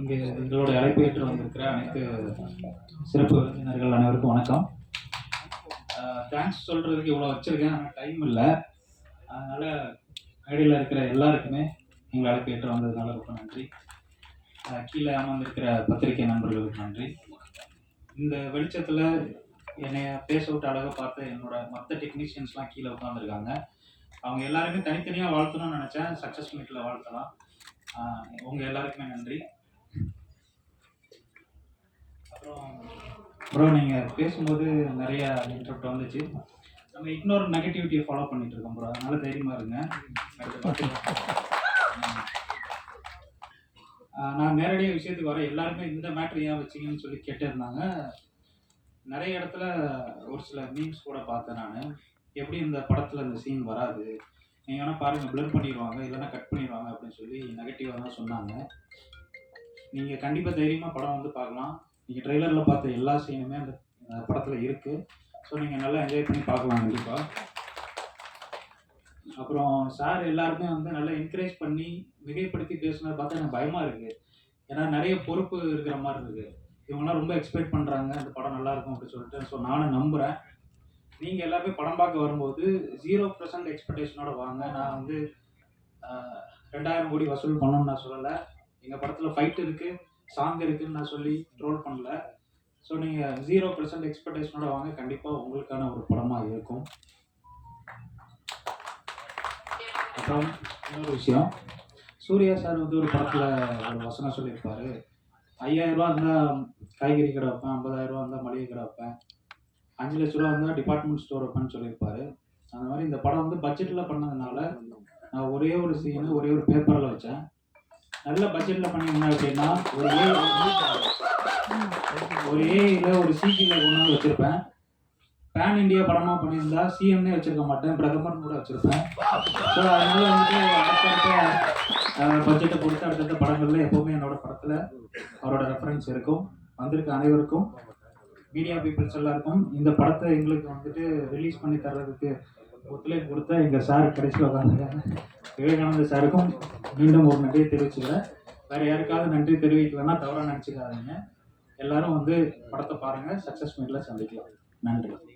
இங்கே எங்களுடைய அழைப்பு ஏற்று வந்திருக்கிற அனைத்து சிறப்பு விருந்தினர்கள் அனைவருக்கும் வணக்கம். தேங்க்ஸ் சொல்கிறதுக்கு இவ்வளோ வச்சுருக்கேன். ஆனால் டைம் இல்லை. அதனால் ஐடியில் இருக்கிற எல்லாருக்குமே எங்கள் அழைப்பு ஏற்று வந்ததுனால ரொம்ப நன்றி. கீழே அமர்ந்திருக்கிற பத்திரிகை நண்பர்களுக்கு நன்றி. இந்த வெளிச்சத்தில் என்னைய பேச விட்டு அழகாக பார்த்து என்னோட மற்ற டெக்னீஷியன்ஸ்லாம் கீழே உட்காந்துருக்காங்க அவங்க எல்லாருமே தனித்தனியாக வாழ்த்தணும்னு நினச்சேன். சக்ஸஸ் மீட்டில் வாழ்த்தலாம். உங்கள் எல்லாருக்குமே நன்றி. ப்ரோ நீங்கள் பேசும்போது நிறைய இன்ட்ரப்ட் வந்துச்சு. நம்ம இன்னொரு நெகட்டிவிட்டியை ஃபாலோ பண்ணிட்டு இருக்கோம் ப்ரோ அதனால தைரியமாக இருங்க. நான் நேரடியாக விஷயத்துக்கு வரேன் எல்லாருமே இந்த மேட்ரு ஏன் வச்சீங்கன்னு சொல்லி கேட்டிருந்தாங்க. நிறைய இடத்துல ஒரு சில மீம்ஸ் கூட பார்த்தேன் நான். எப்படி இந்த படத்தில் இந்த சீன் வராது? நீங்கள் வேணால் பாருங்கள் ப்ளர் பண்ணிடுவாங்க இல்லைன்னா கட் பண்ணிடுவாங்க அப்படின்னு சொல்லி நெகட்டிவாக தான் சொன்னாங்க. நீங்கள் கண்டிப்பாக தைரியமாக படம் வந்து பார்க்கலாம். நீங்கள் ட்ரெய்லரில் பார்த்த எல்லா சீனுமே அந்த படத்தில் இருக்குது ஸோ நீங்கள் நல்லா என்ஜாய் பண்ணி பார்க்கலாம் கண்டிப்பாக அப்புறம் சார் எல்லாருமே வந்து நல்லா என்கரேஜ் பண்ணி மிகைப்படுத்தி பேசுனதை பார்த்தா எனக்கு பயமாக இருக்குது ஏன்னா நிறைய பொறுப்பு இருக்கிற மாதிரி இருக்குது இவங்கெல்லாம் ரொம்ப எக்ஸ்பெக்ட் பண்ணுறாங்க அந்த படம் நல்லாயிருக்கும் அப்படின்னு சொல்லிட்டு. ஸோ நானும் நம்புகிறேன் நீங்கள் எல்லாமே படம் பார்க்க வரும்போது ஜீரோ பர்சன்ட் எக்ஸ்பெக்டேஷனோட வாங்க. நான் வந்து ரெண்டாயிரம் கோடி வசூல் பண்ணணும்னு நான் சொல்லலை. எங்கள் படத்தில் ஃபைட் இருக்குது சாங் இருக்குன்னு நான் சொல்லி ட்ரோல் பண்ணல. ஸோ நீங்கள் ஜீரோ பர்சன்ட் எக்ஸ்பெக்டேஷனோட வாங்க. கண்டிப்பாக உங்களுக்கான ஒரு படமாக இருக்கும். அப்புறம் இன்னொரு விஷயம். சூர்யா சார் வந்து ஒரு படத்தில் ஒரு வசனம் சொல்லியிருப்பார். ஐயாயிரரூபா இருந்தால் காய்கறி கடை வைப்பேன் ஐம்பதாயிரம் ரூபா இருந்தால் மளிகை கடை வைப்பேன் அஞ்சு லட்ச ரூபா இருந்தால் டிபார்ட்மெண்ட் ஸ்டோர் வைப்பேன்னு சொல்லியிருப்பாரு. அந்த மாதிரி இந்த படம் வந்து பட்ஜெட்டில் பண்ணதுனால நான் ஒரே ஒரு சீனு ஒரே ஒரு பேப்பரில் வச்சேன். நல்ல பட்ஜெட்டில் பண்ணியிருந்தேன் அப்படின்னா ஒரு ஏ ஒரு ஏயில் ஒரு சிஜியில் கொண்டு வந்து வச்சுருப்பேன். பேன் இந்தியா படமாக பண்ணியிருந்தா சிஎம்னே வச்சிருக்க மாட்டேன் பிரதமர் கூட வச்சுருப்பேன். ஸோ அதனால வந்துட்டு அடுத்தடுத்த பட்ஜெட்டை பொறுத்து அடுத்தடுத்த படங்கள்ல எப்போவுமே என்னோட படத்தில் அவரோட ரெஃபரன்ஸ் இருக்கும். வந்திருக்க அனைவருக்கும். மீடியா பீப்புள்ஸ் எல்லாருக்கும். இந்த படத்தை எங்களுக்கு வந்துட்டு ரிலீஸ் பண்ணி தர்றதுக்கு ஒத்துழைப்பு கொடுத்த எங்கள் சார் கடைசியில் உட்காந்துருக்காங்க விவேகானந்த சாருக்கும் மீண்டும் ஒரு நன்றியை தெரிவிச்சுக்கிறேன். வேறு யாருக்காவது நன்றி தெரிவிக்கலன்னா தவறாக நினச்சிக்காதீங்க. எல்லாரும் வந்து படத்தை பாருங்கள் சக்ஸஸ் மீட்டில் சந்திக்கலாம். நன்றி.